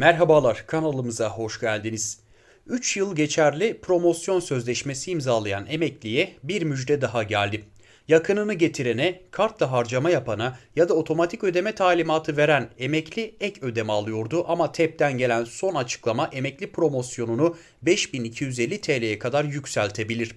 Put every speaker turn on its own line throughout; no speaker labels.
Merhabalar, kanalımıza hoş geldiniz. 3 yıl geçerli promosyon sözleşmesi imzalayan emekliye bir müjde daha geldi. Yakınını getirene, kartla harcama yapana ya da otomatik ödeme talimatı veren emekli ek ödeme alıyordu ama TEP'ten gelen son açıklama emekli promosyonunu 5250 TL'ye kadar yükseltebilir.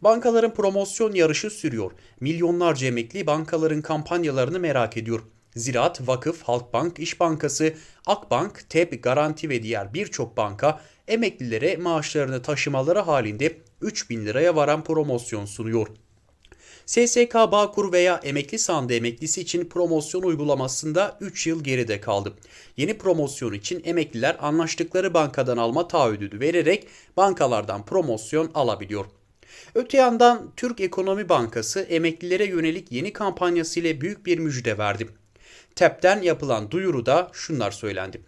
Bankaların promosyon yarışı sürüyor. Milyonlarca emekli bankaların kampanyalarını merak ediyor. Ziraat, Vakıf, Halkbank, İş Bankası, Akbank, TEB, Garanti ve diğer birçok banka emeklilere maaşlarını taşımaları halinde 3000 liraya varan promosyon sunuyor. SSK Bağkur veya emekli sandığı emeklisi için promosyon uygulamasında 3 yıl geride kaldı. Yeni promosyon için emekliler anlaştıkları bankadan alma taahhüdü vererek bankalardan promosyon alabiliyor. Öte yandan Türk Ekonomi Bankası emeklilere yönelik yeni kampanyası ile büyük bir müjde verdi. TEP'ten yapılan duyuruda şunlar söylendi.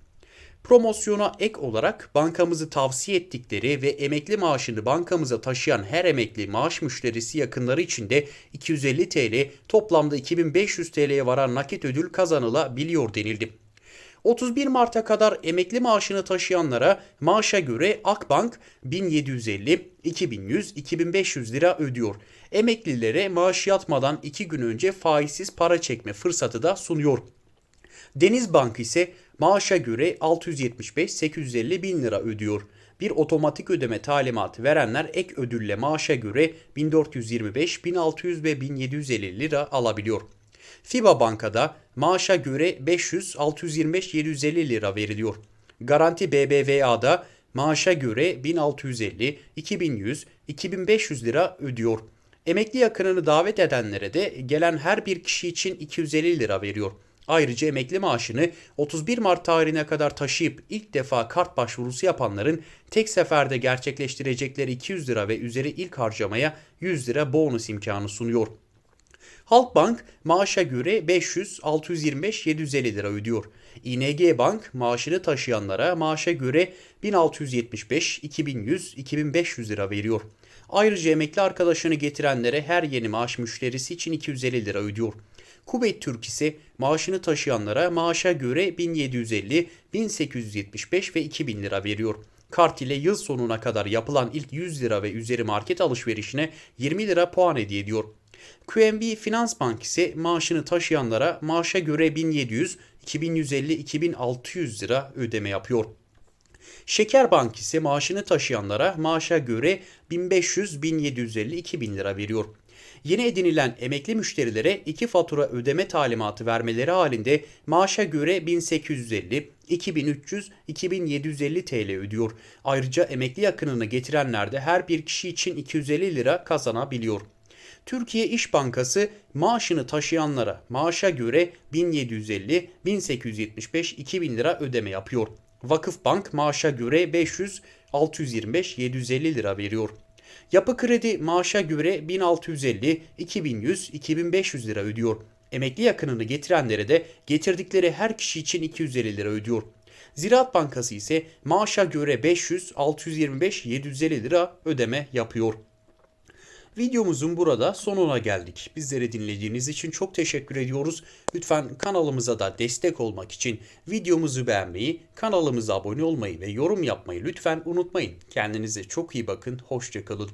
Promosyona ek olarak bankamızı tavsiye ettikleri ve emekli maaşını bankamıza taşıyan her emekli maaş müşterisi yakınları için de 250 TL toplamda 2500 TL'ye varan nakit ödül kazanılabiliyor denildi. 31 Mart'a kadar emekli maaşını taşıyanlara maaşa göre Akbank 1750, 2100, 2500 lira ödüyor. Emeklilere maaş yatmadan 2 gün önce faizsiz para çekme fırsatı da sunuyor. Denizbank ise maaşa göre 675-850 bin lira ödüyor. Bir otomatik ödeme talimatı verenler ek ödülle maaşa göre 1425, 1600 ve 1750 lira alabiliyor. FIBA Banka'da maaşa göre 500, 625, 750 lira veriliyor. Garanti BBVA'da maaşa göre 1650, 2100, 2500 lira ödüyor. Emekli yakınını davet edenlere de gelen her bir kişi için 250 lira veriyor. Ayrıca emekli maaşını 31 Mart tarihine kadar taşıyıp ilk defa kart başvurusu yapanların tek seferde gerçekleştirecekleri 200 lira ve üzeri ilk harcamaya 100 lira bonus imkanı sunuyor. Halkbank maaşa göre 500, 625, 750 lira ödüyor. ING Bank maaşını taşıyanlara maaşa göre 1675, 2100, 2500 lira veriyor. Ayrıca emekli arkadaşını getirenlere her yeni maaş müşterisi için 250 lira ödüyor. Kuveyt Türk ise maaşını taşıyanlara maaşa göre 1750, 1875 ve 2000 lira veriyor. Kart ile yıl sonuna kadar yapılan ilk 100 lira ve üzeri market alışverişine 20 lira puan hediye ediyor. QNB Finans Bank ise maaşını taşıyanlara maaşa göre 1700, 2150, 2600 lira ödeme yapıyor. Şeker Bank ise maaşını taşıyanlara maaşa göre 1500, 1750, 2000 lira veriyor. Yeni edinilen emekli müşterilere iki fatura ödeme talimatı vermeleri halinde maaşa göre 1850, 2300, 2750 TL ödüyor. Ayrıca emekli yakınını getirenler de her bir kişi için 250 lira kazanabiliyor. Türkiye İş Bankası maaşını taşıyanlara maaşa göre 1750, 1875, 2000 lira ödeme yapıyor. Vakıfbank maaşa göre 500, 625, 750 lira veriyor. Yapı Kredi maaşa göre 1650, 2100, 2500 lira ödüyor. Emekli yakınını getirenlere de getirdikleri her kişi için 250 lira ödüyor. Ziraat Bankası ise maaşa göre 500, 625, 750 lira ödeme yapıyor. Videomuzun burada sonuna geldik. Bizleri dinlediğiniz için çok teşekkür ediyoruz. Lütfen kanalımıza da destek olmak için videomuzu beğenmeyi, kanalımıza abone olmayı ve yorum yapmayı lütfen unutmayın. Kendinize çok iyi bakın. Hoşçakalın.